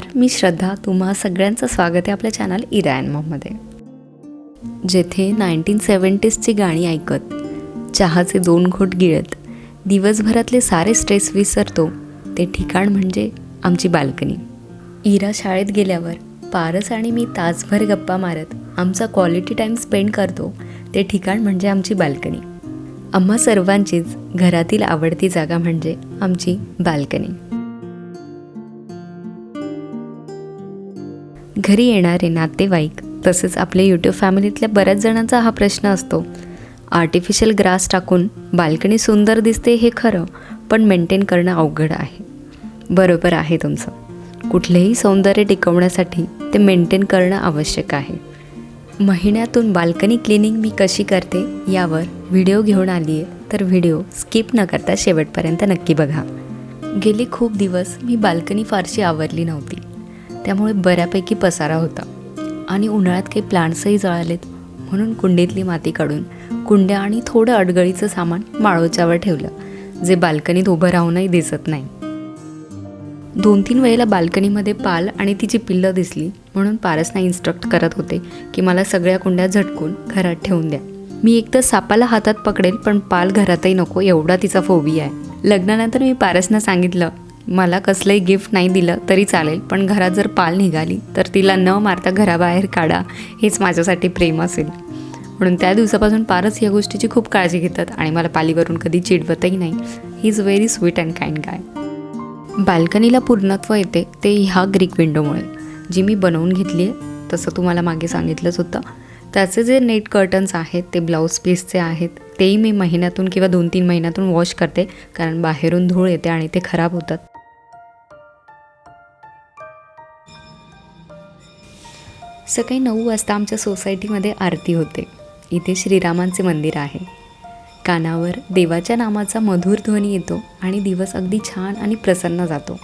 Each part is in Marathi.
नमस्कार मी श्रद्धा. तुम्हा सगळ्यांचं स्वागत आहे आपल्या चॅनल इरायन मॉममध्ये जेथे नाईन्टीन सेवन्टीजची गाणी ऐकत चहाचे दोन घोट गिळत दिवसभरातले सारे स्ट्रेस विसरतो ते ठिकाण म्हणजे आमची बाल्कनी इरा शाळेत गेल्यावर पारस आणि मी तासभर गप्पा मारत आमचा क्वालिटी टाईम स्पेंड करतो ते ठिकाण म्हणजे आमची बाल्कनी आम्हा सर्वांचीच घरातील आवडती जागा म्हणजे आमची बाल्कनी घरी येणारे नातेवाईक तसेच आपल्या यूट्यूब फॅमिलीतल्या बऱ्याच जणांचा हा प्रश्न असतो. आर्टिफिशियल ग्रास टाकून बाल्कनी सुंदर दिसते हे खरं पण मेंटेन करणं अवघड आहे. बरोबर आहे तुमचं. कुठलेही सौंदर्य टिकवण्यासाठी ते मेंटेन करणं आवश्यक आहे. महिन्यातून बाल्कनी क्लिनिंग मी कशी करते यावर व्हिडिओ घेऊन आली आहे तर व्हिडिओ स्किप न करता शेवटपर्यंत नक्की बघा. गेले खूप दिवस मी बाल्कनी फारशी आवरली नव्हती. त्यामुळे बऱ्यापैकी पसारा होता. आणि उन्हाळ्यात काही प्लांट्सही जळालेत म्हणून कुंडीतली माती काढून कुंड्या आणि थोडं अडगळीचं सामान माळोच्यावर ठेवलं जे बाल्कनीत उभं राहूनही दिसत नाही. दोन तीन वेळेला बाल्कनीमध्ये पाल आणि तिची पिल्लं दिसली म्हणून पारसना इन्स्ट्रक्ट करत होते की मला सगळ्या कुंड्या झटकून घरात ठेवून द्या. मी एकतर सापाला हातात पकडेल पण पाल घरातही नको एवढा तिचा फोबी आहे. लग्नानंतर मी पारसना सांगितलं मला कसलंही गिफ्ट नाही दिलं तरी चालेल पण घरात जर पाल निघाली तर तिला न मारता घराबाहेर काढा हेच माझ्यासाठी प्रेम असेल. म्हणून त्या दिवसापासून पारस या गोष्टीची खूप काळजी घेतात आणि मला पालीवरून कधी चिडवतही नाही. He is very sweet and kind guy बाल्कनीला पूर्णत्व येते ते ह्या ग्रीक विंडोमुळे. जी मी बनवून घेतली आहे तसं तुम्हाला मागे सांगितलंच होतं. त्याचे जे नेट कर्टन्स आहेत ते ब्लाऊज पीसचे आहेत तेही मी महिन्यातून किंवा दोन तीन महिन्यातून वॉश करते कारण बाहेरून धूळ येते आणि ते खराब होतात. सकाळी नऊ वाजता आमच्या सोसायटीमध्ये आरती होते. इथे श्रीरामांचे मंदिर आहे. कानावर देवाच्या नामाचा मधुर ध्वनी येतो आणि दिवस अगदी छान आणि प्रसन्न जातो.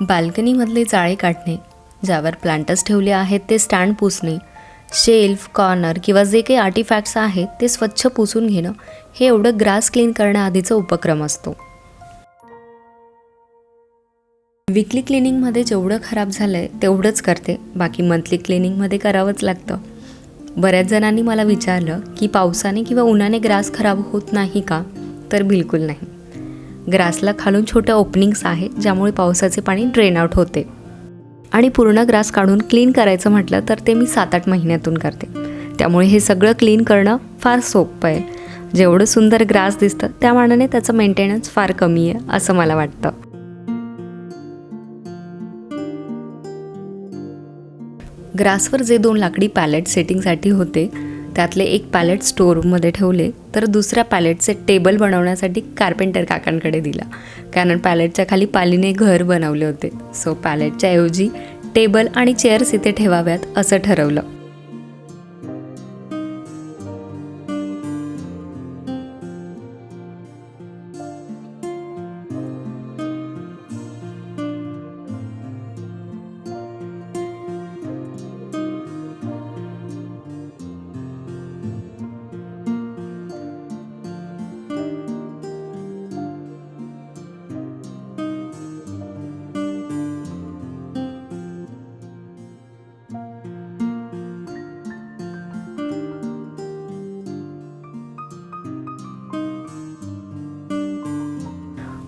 बाल्कनीमधले जाळे काढणे ज्यावर प्लांटर्स ठेवले आहेत ते स्टँड पुसणे शेल्फ कॉर्नर किंवा जे काही आर्टिफॅक्ट्स आहेत ते स्वच्छ पुसून घेणं हे एवढं ग्रास क्लीन करण्याआधीचा उपक्रम असतो. विकली क्लिनिंगमध्ये जेवढं खराब झालं आहे तेवढंच करते. बाकी मंथली क्लिनिंगमध्ये करावंच लागतं. बऱ्याच जणांनी मला विचारलं की पावसाने किंवा उन्हाने ग्रास खराब होत नाही का? तर बिलकुल नाही. ग्रासला खालून छोट्या ओपनिंग्स आहेत ज्यामुळे पावसाचे पाणी ड्रेन आउट होते. आणि पूर्ण ग्रास काढून क्लीन करायचं म्हटलं तर ते मी सात आठ महिन्यातून करते. त्यामुळे हे सगळं क्लीन करणं फार सोपं आहे. जेवढं सुंदर ग्रास दिसतं त्या मानाने त्याचं मेंटेनन्स फार कमी आहे असं मला वाटतं. ग्रासवर जे दोन लाकडी पॅलेट सेटिंगसाठी होते त्यातले एक पॅलेट स्टोरूममध्ये ठेवले तर दुसऱ्या पॅलेटचे टेबल बनवण्यासाठी कार्पेंटर काकांकडे दिला. कारण पॅलेटच्या खाली पालीने घर बनवले होते. सो पॅलेटच्या ऐवजी टेबल आणि चेअर्स इथे ठेवाव्यात असं ठरवलं.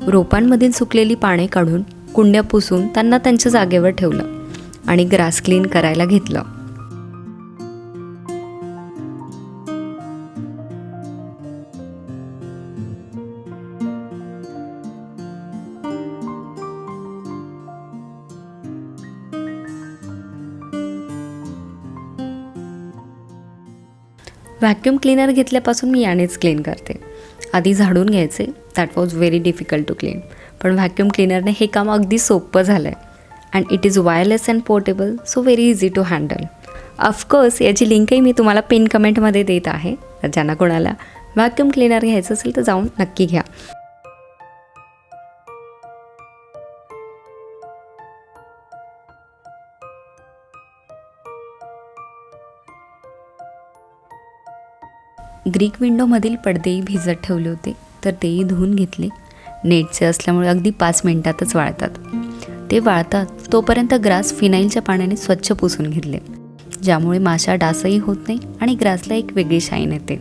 रोपांमधील सुकलेली पाने काढून कुंड्या पुसून त्यांना त्यांच्या जागेवर ठेवलं आणि ग्रास क्लीन करायला घेतलं. व्हॅक्यूम क्लीनर घेतल्यापासून मी यानेच क्लीन करते. आधी झाडून घ्यायचे. That was very difficult to clean पण व्हॅक्यूम क्लीनरने हे काम अगदी सोपं झालं आहे and it is wireless and portable so very easy to handle of course याची लिंकही मी तुम्हाला पिन कमेंटमध्ये देत आहे तर ज्यांना कोणाला व्हॅक्यूम क्लीनर घ्यायचं असेल तर जाऊन नक्की घ्या. ग्रीक विंडोमधील पडदेही भिजत ठेवले होते तर तेही धुवून घेतले. नेटचे असल्यामुळे अगदी पाच मिनिटातच वाळतात. ते वाळतात तोपर्यंत ग्रास फिनाईलच्या पाण्याने स्वच्छ पुसून घेतले ज्यामुळे माशा डासही होत नाही आणि ग्रासला एक वेगळी शाईन येते.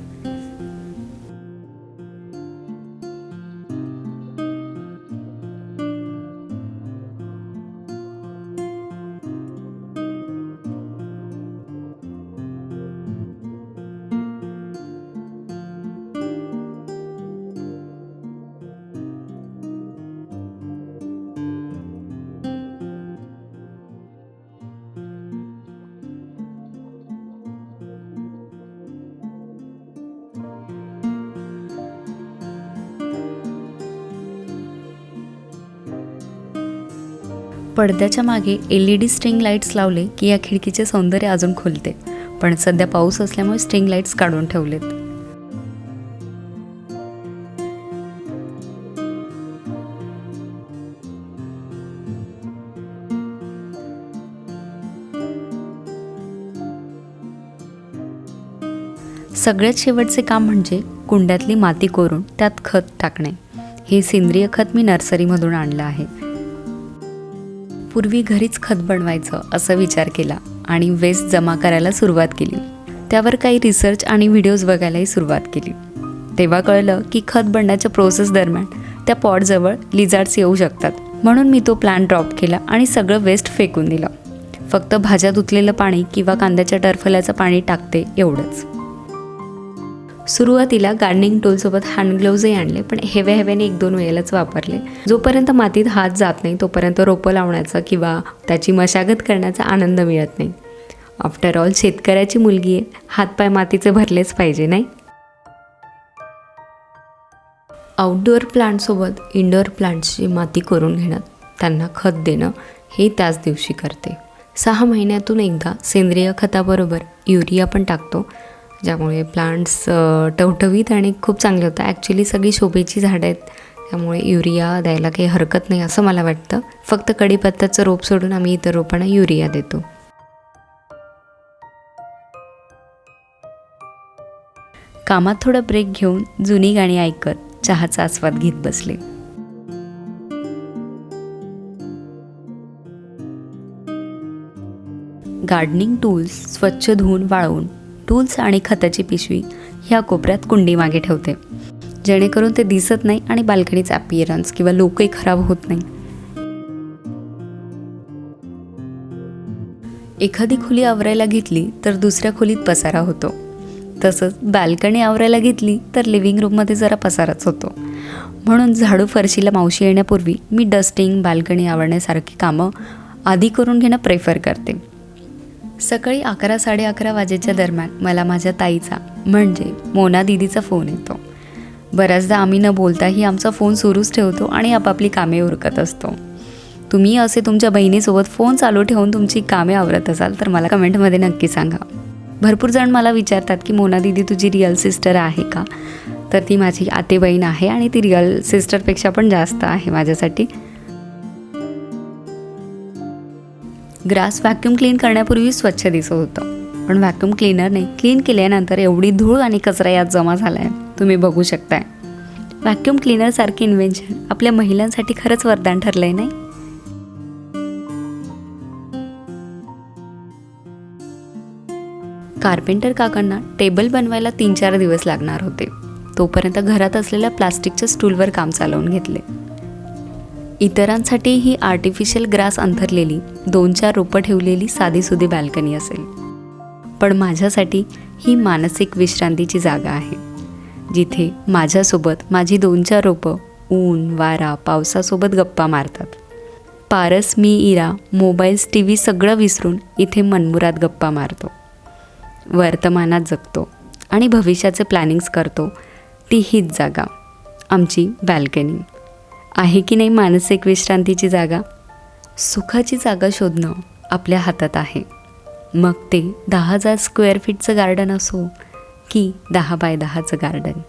पडद्याच्या मागे L E D string lights लावले की या खिडकीचे सौंदर्य अजून खुलते. पण सध्या पाऊस असल्यामुळे स्ट्रिंग लाईट्स काढून ठेवलेत. सगळ्यात शेवटचे काम म्हणजे कुंड्यातली माती कोरून त्यात खत टाकणे. हे सेंद्रिय खत मी नर्सरीमधून आणलं आहे. पूर्वी घरीच खत बनवायचं असा विचार केला आणि वेस्ट जमा करायला सुरुवात केली. त्यावर काही रिसर्च आणि व्हिडिओज बघायलाही सुरुवात केली. तेव्हा कळलं की खत बनण्याच्या प्रोसेस दरम्यान त्या पॉटजवळ लिझार्ड्स येऊ शकतात. म्हणून मी तो प्लॅन ड्रॉप केला आणि सगळं वेस्ट फेकून दिलं. फक्त भाज्या धुतलेलं पाणी किंवा कांद्याच्या टरफल्याचं पाणी टाकते एवढंच. सुरुवातीला गार्डनिंग टूलसोबत हँडग्लोव्जही आणले पण हेव्या हेव्याने एक दोन वेळेलाच वापरले. जोपर्यंत मातीत हात जात नाही तोपर्यंत रोपं लावण्याचा किंवा त्याची मशागत करण्याचा आनंद मिळत नाही. आफ्टर ऑल शेतकऱ्याची मुलगी आहे. हातपाय मातीचे भरलेच पाहिजे नाही? आउटडोअर प्लांटसोबत इनडोअर प्लांट्सची माती करून घेणं त्यांना खत देणं हे त्याच दिवशी करते. सहा महिन्यातून एकदा सेंद्रिय खताबरोबर युरिया पण टाकतो. ज्यामुळे प्लांट्स टवटवीत आणि खूप चांगले होतं ॲक्च्युली सगळी शोभेची झाडं आहेत. त्यामुळे युरिया द्यायला काही हरकत नाही असं मला वाटतं. फक्त कढीपत्त्याचं रोप सोडून आम्ही इतर रोपांना युरिया देतो. कामात थोडा ब्रेक घेऊन जुनी गाणी ऐकत चहाचा आस्वाद घेत बसले. गार्डनिंग टूल्स स्वच्छ धुवून वाळवून टूल्स आणि खताची पिशवी ह्या कोपऱ्यात कुंडी मागे ठेवते. जेणेकरून ते दिसत नाही आणि बाल्कनीचा अपिअरन्स किंवा लोकही खराब होत नाही. एखादी खोली आवरायला घेतली तर दुसऱ्या खोलीत पसारा होतो. तसंच बाल्कनी आवरायला घेतली तर लिव्हिंग रूममध्ये जरा पसाराच होतो. म्हणून झाडू फरशीला मावशी येण्यापूर्वी मी डस्टिंग बाल्कनी आवरण्यासारखी कामं आधी करून घेणं प्रेफर करते. सकाळी अकरा साडे अकरा वाजेच्या दरम्यान मला माझ्या ताईचा म्हणजे मोना दिदीचा फोन येतो. बऱ्याचदा आम्ही न बोलताही आमचा फोन सुरूच ठेवतो आणि आपापली कामे उरकत असतो. तुम्ही असे तुमच्या बहिणीसोबत फोन चालू ठेवून तुमची कामे आवरत असाल तर मला कमेंटमध्ये नक्की सांगा. भरपूर जण मला विचारतात की मोना दिदी तुझी रिअल सिस्टर आहे का? तर ती माझी आते बहीण आहे आणि ती रिअल सिस्टरपेक्षा पण जास्त आहे माझ्यासाठी. ग्रास व्हॅक्यूम क्लीन करण्यापूर्वी स्वच्छ दिसत होतं. पण व्हॅक्यूम क्लीनरने क्लीन केल्यानंतर एवढी धूळ आणि कचरा यात जमा झाला आहे तुम्ही बघू शकताय. व्हॅक्यूम क्लीनरसारखे इन्व्हेन्शन आपल्या महिलांसाठी खरंच वरदान ठरलंय नाही? कार्पेंटर काकांना टेबल बनवायला तीन चार दिवस लागणार होते. तोपर्यंत घरात असलेल्या प्लास्टिकच्या स्टूलवर काम चालवून घेतले. इतरांसाठी ही आर्टिफिशियल ग्रास अंथरलेली दोन चार रोपं ठेवलेली साधीसुधी बॅल्कनी असेल. पण माझ्यासाठी ही मानसिक विश्रांतीची जागा आहे. जिथे माझ्यासोबत माझी दोन चार रोपं ऊन वारा पावसासोबत गप्पा मारतात. पारस मी इरा मोबाईल्स टी व्ही सगळं विसरून इथे मनमुरात गप्पा मारतो. वर्तमानात जगतो आणि भविष्याचे प्लॅनिंग्स करतो. ती हीच जागा. आमची बॅल्कनी आहे की नाही मानसिक विश्रांतीची जागा? सुखाची जागा शोधणं आपल्या हातात आहे. मग ते दहा हजार स्क्वेअर फीटचं गार्डन असो की दहा बाय दहाचं गार्डन.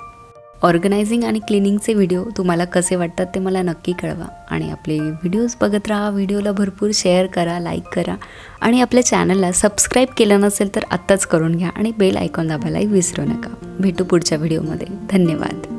ऑर्गनायझिंग आणि क्लिनिंगचे व्हिडिओ तुम्हाला कसे वाटतात ते मला नक्की कळवा आणि आपले व्हिडिओज बघत राहा. व्हिडिओला भरपूर शेअर करा लाईक करा आणि आपल्या चॅनलला सबस्क्राईब केलं नसेल तर आत्ताच करून घ्या आणि बेल आयकॉन दाबायलाही विसरू नका. भेटू पुढच्या व्हिडिओमध्ये. धन्यवाद.